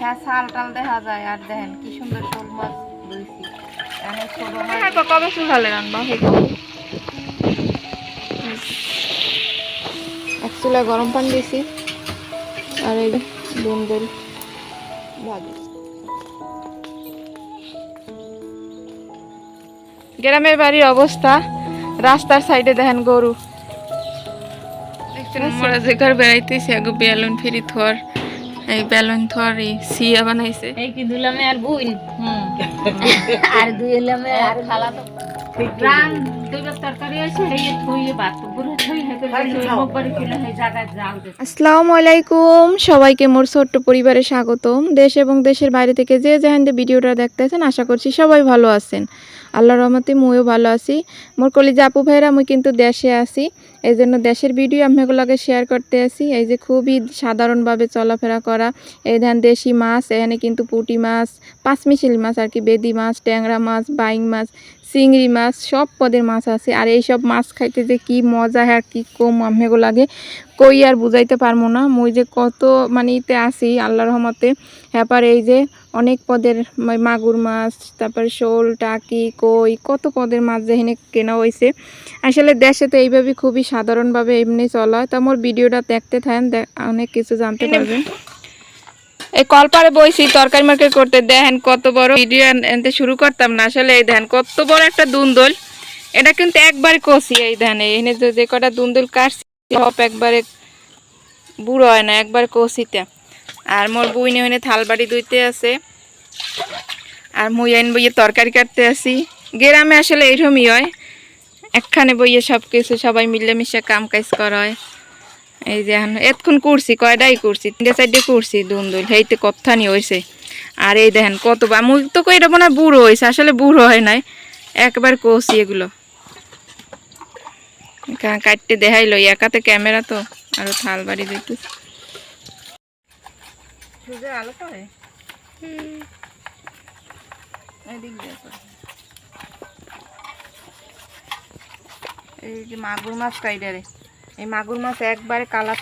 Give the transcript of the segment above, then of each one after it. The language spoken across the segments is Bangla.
হ্যাঁ শাল টাল দেখা যায়। আর দেখেন কি সুন্দর শোল মাছ ধুইছি এখানে ছোট মাছ হ্যাঁ কবে চুলালে রান্না? এক চুলা গরম পানি দিয়েছি আর এই দুন্দুল ভাজি। গ্রামের বাড়ির অবস্থা। রাস্তার সাইডে দেখেন গরু। দেখছেন মোরা যে ঘর বেড়াইতেছি আগে বেলুন ফিরি থর এই বেলুন থর এই সিয়া বানাইছে। এই কি দুলামে আর বুইন আর দুই এলামে আর খালা তো রান তরকারি আসসালামু আলাইকুম সবাইকে মোর ছোট্ট পরিবারে স্বাগতম। দেশ এবং দেশের বাইরে থেকে যে যেখান দিয়ে ভিডিওটা দেখতেছেন আশা করছি সবাই ভালো আছেন। আল্লাহ রহমতে মুইও ভালো আছি। মোর কলিজা আপু ভাইরা মুই কিন্তু দেশে আছি। এই জন্য দেশের ভিডিও আমি এগুলোকে শেয়ার করতে আসি এই যে খুবই সাধারণভাবে চলাফেরা করা এই ধান দেশি মাছ এখানে কিন্তু পুঁটি মাছ পাঁচমিশালি মাছ আর কি বেদি মাছ ট্যাংরা মাছ বাইং মাছ চিংড়ি মাছ সব পদের মাছ আছে। আর এই সব মাছ খাইতে যে কি মজা আর কি কম আমেগো লাগে কই আর বুঝাইতে পারব না। মুই যে কত মানে ইতে আসি আল্লাহ রহমতে। হ্যাপার এই যে অনেক পদের মাগুর মাছ তারপর শোল টাকি কই কত পদের মাছ যেখানে কেনা হয়েছে আসলে দেশে তো এইভাবে খুবই সাধারণভাবে এমনি চলা হয়। তো আমার ভিডিওটা দেখতে থাকেন অনেক কিছু জানতে পারবেন। এই কলপারে বইছি, তরকারি মার্কেট করতে। দেখেন কত বড় ভিডিও এনতে শুরু করতাম না। আসলে এই দেখেন কত বড় একটা দুন্দল। এটা কিন্তু একবার কষি এই ধান এখানে যে কটা দুন্দুল কাটছি, সব একবারে বুড়ো হয় না, একবার কষিতে। আর মোর বইনে হইনে থাল বাড়ি ধুইতে আছে। আর মুই আইন বইয়ে তরকারি কাটতে আসি গ্রামে আসলে এইরকমই হয়। একখানে বইয়ে সব কিছু সবাই মিলেমিশে কাম কাজ করা হয় এই যে এখন এতক্ষণ করছি কয়টাই করছি তিনটে চারটে করছি দুন্দুল সেইতে কথানি হয়েছে আর এই দেখেন কত বা মুই তো কই মনে হয় বুড়ো হয়েছে আসলে বুড়ো হয় নাই। একবার কষি এগুলো। কাটতে দেখাইলো একাতে ক্যামেরা তো আরও থাল বাড়ি দিতে। সুজে আলো পড়ে এদিক দিয়ে এই যে মাগুর মাছ কাইডারে। এই মাগুর মাছ একবারে কালা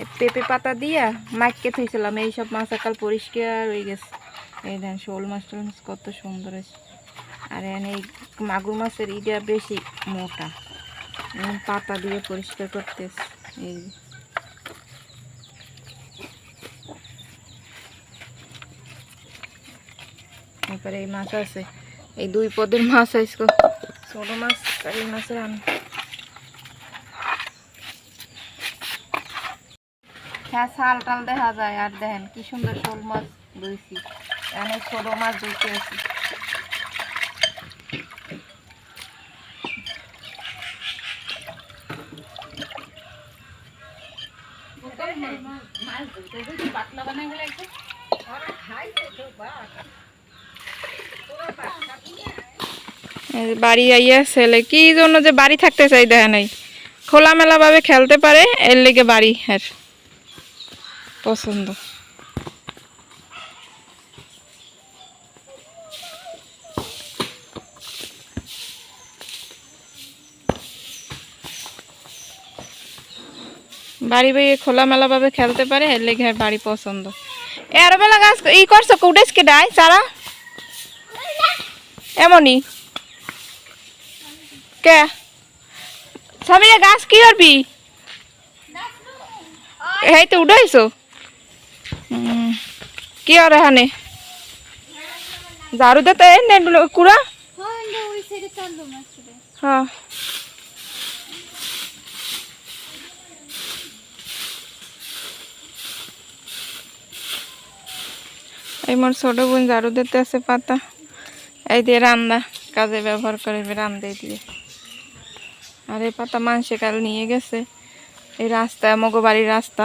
এই পেঁপে পাতা দিয়া মাইককে থইছিলাম এই সব মাছ একাল পরিষ্কার হয়ে গেছে। এই দেন শোল মাছ টোল মাছ কত সুন্দর হয়েছে। আর এই মাগুর মাছের ইটা বেশি মোটা। পাতা দিয়ে পরিষ্কার করতেছে, এই। এই মাছ আছে, এই দুই পদের মাছ আছে ছোট মাছ আর এই মাছের আন হ্যাঁ শাল টাল দেখা যায়। আর দেখেন, কি সুন্দর শোল মাছ ধুইছি এখানে ছোট মাছ ধুইতে আছি বাড়ি আইয়া ছেলে, কি জন্য যে বাড়ি থাকতে চাই দেখা নাই খোলামেলা ভাবে খেলতে পারে, এর লেগে বাড়ি আর। পছন্দ। বাড়ি বাইয়ে খোলামেলা ভাবে খেলতে পারে এর লেগে বাড়ি পছন্দ। এ আরও বেলা গাছ ই করছ কুটেস কে ডাই সারা? এমনই কে? সামিয়া গাছ কি করবি? এই তো উঠাইছো। হুম, কি আর এখানে? ঝাড়ু দে তো, এই নে কুড়া। হ্যাঁ। এই মোর ছোট বোন ঝাড়ু দিতে আছে পাতা। এই দিয়ে রান্না, কাজে ব্যবহার করে রান্ধে দিয়ে আর এই পাতা মাংসে কাল নিয়ে গেছে। এই রাস্তা মগো বাড়ির রাস্তা।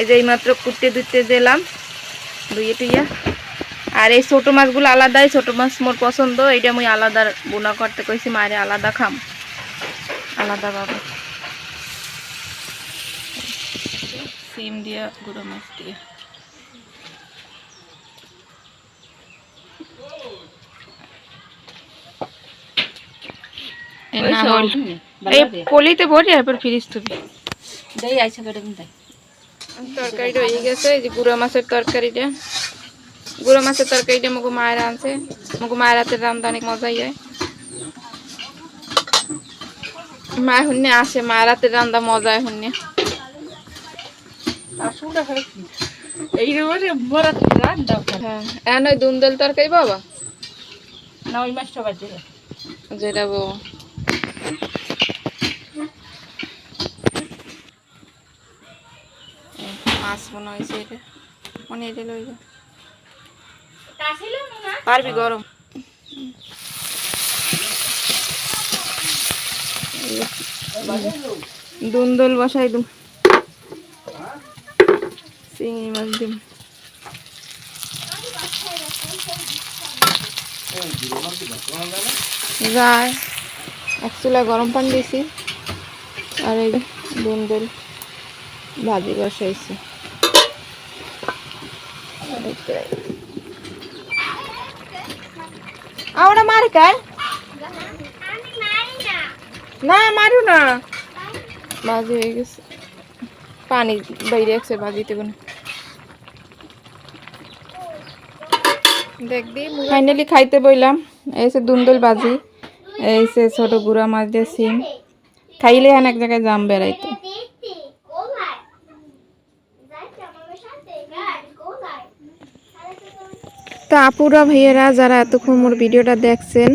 এই যে এইমাত্র কুটতে দুটতে দিলাম দুইয়ে টুইয়া আর এই ছোট মাছগুলো আলাদাই ছোট মাছ মোর পছন্দ এইটা মুই আলাদা বোনা করতে কইছি মায়ের আলাদা খাম। আলাদা ভাবে। সিম দিয়ে গুঁড়ো মাছ দিয়ে। এই না হল। এই পলিতে ভরি এরপর ফ্রিজ থুবি। তরকারিটা হয়ে গেছে এই যে গুঁড়ো মাছের তরকারিটা। গুঁড়ো মাছের তরকারিটা মুগু মায়ের আনছে। মুগু মায়ের হাতের রান্না অনেক মজাই হয়। মা হুন্নে আসে মায়ের হাতের রান্না মজায় হুন্নে হ্যাঁ দুন্দল তরকারি বাবা না ওই মাছটা বাজে। যেটা বাবা এই মাছ মনে হয়েছে এটা। মনে এটা লই। পারবি গরম। দুন্দল বসাই দুম। চিংড়ি মাছ দিম। যায় এক চুলা গরম পানি দিয়েছি আর এই দুন্দল ভাজি বসাইছি। আমরা মারি কায় না, মারু না। ভাজি হয়ে গেছে। পানি বাইরে একসে ভাজিতে কোনো। ফাইনালি খাইতে বইলাম। এই সে দুন্দল বাজি, এই সে ছোট গুড়া মাছ দিয়ে সিম। খাইলে এক জায়গায় জাম বেড়াইতে দেখতে কোথায় যাইতে আমার সাথে গাড়ি কোথায় তো আপুরা, ভাইয়েরা, যারা এতক্ষণ মোর ভিডিওটা দেখছেন,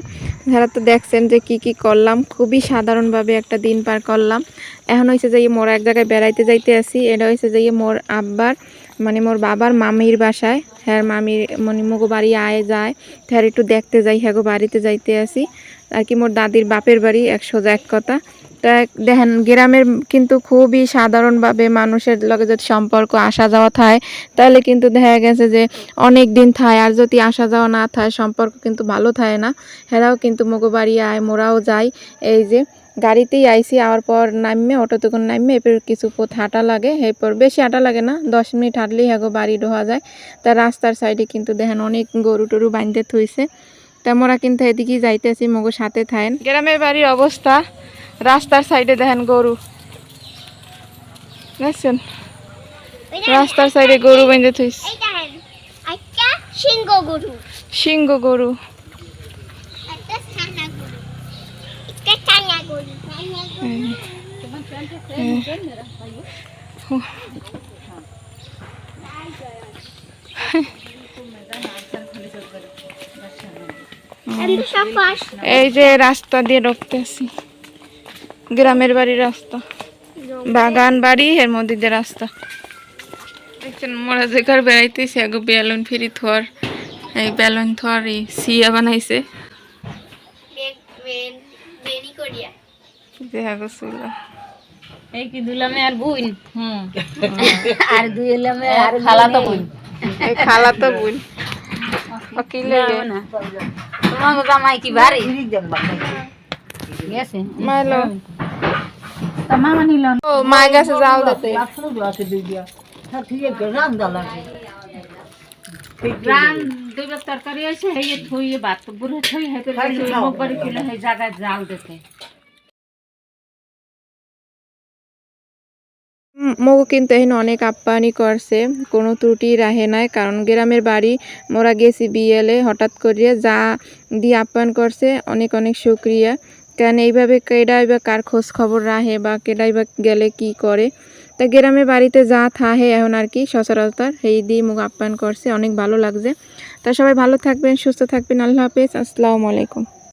যারা তো দেখছেন যে কি কি করলাম, খুবই সাধারণভাবে একটা দিন পার করলাম। এখন হয়েছে যে মোর এক জায়গায় বেড়াইতে যাইতে আসি, এটা হয়েছে যে মোর আব্বার মানে মোর বাবার মামির বাসায়। হ্যাঁ মামির মানে মগো বাড়ি আয় যায় হ্যাঁ একটু দেখতে যাই হ্যাঁ বাড়িতে যাইতে আসি। আর কি মোর দাদির বাপের বাড়ি, এক সোজা এক কথা। তা দেখেন, গ্রামের কিন্তু খুবই সাধারণভাবে মানুষের লগে যদি সম্পর্ক আসা যাওয়া থাকে তাহলে কিন্তু দেখা গেছে যে অনেক দিন থায়। আর যদি আসা যাওয়া না থায়, সম্পর্ক কিন্তু ভালো থাকে না। হেরাও কিন্তু মগো বাড়ি আয়, মোরাও যায় এই যে গাড়িতেই আইসি আওয়ার পর নামবে অটো তখন নামবে এরপর কিছু পথ হাঁটা লাগে। এরপর বেশি হাঁটা লাগে না, দশ মিনিট হাঁটলেই হ্যাগো বাড়ি ঢোয়া যায়। তা রাস্তার সাইডে কিন্তু দেখেন অনেক গরু টরু বাঁধতে থইছে। তা মোরা কিন্তু এদিকেই যাইতেছি, মগো সাথে থাকেন গ্রামের বাড়ির অবস্থা রাস্তার সাইডে দেখেন গরু। দেখছেন? রাস্তার সাইডে গরু বেঁধে থইস সিংহ গরু। সিংহ পাস এই যে রাস্তা দিয়ে ঢুকতেছি গ্রামের বাড়ির রাস্তা। বাগান বাড়ি এর মধ্যে দিয়ে রাস্তা। দেখছেন মোরা যেখার বেড়াইতেছি আগে বেলুন ফিরি থোয়ার এই বেলুন থোয়ার এই সিয়া বানাইছে। যে এই কি দুলামে আর হুম। খালা তো বুইন। এই খালা তো বোন না তোমার জামাই কি ভারী? গেছে মাইলো মামা নিল ও মায় গেছে জাল দিতে রান দুইবার তরকারি আছে এই থুইয়ে ভাত বুড়ে থুই হেতে মুখ বাড়ি ছিল সেই জায়গায় জাল দিতে মগু কিন্তু এখন অনেক আপ্যায়নি করছে। কোনো ত্রুটি রাহে নাই কারণ গ্রামের বাড়ি মোরা গেছি বিয়েলে হঠাৎ করিয়া যা দিয়ে আপ্যায়ন করছে অনেক অনেক শুক্রিয়া। কেন এইভাবে কেডাই বা কার খোঁজ খবর রাহে বা কেডাই বা গেলে কি করে? তা গ্রামে বাড়িতে যা থাহে এখন আর কি সচরাচর এই দিয়ে মুখ আপ্যায়ন করছে, অনেক ভালো লাগছে। তা সবাই ভালো থাকবেন, সুস্থ থাকবেন, আল্লাহ হাফেজ, আসসালামু আলাইকুম।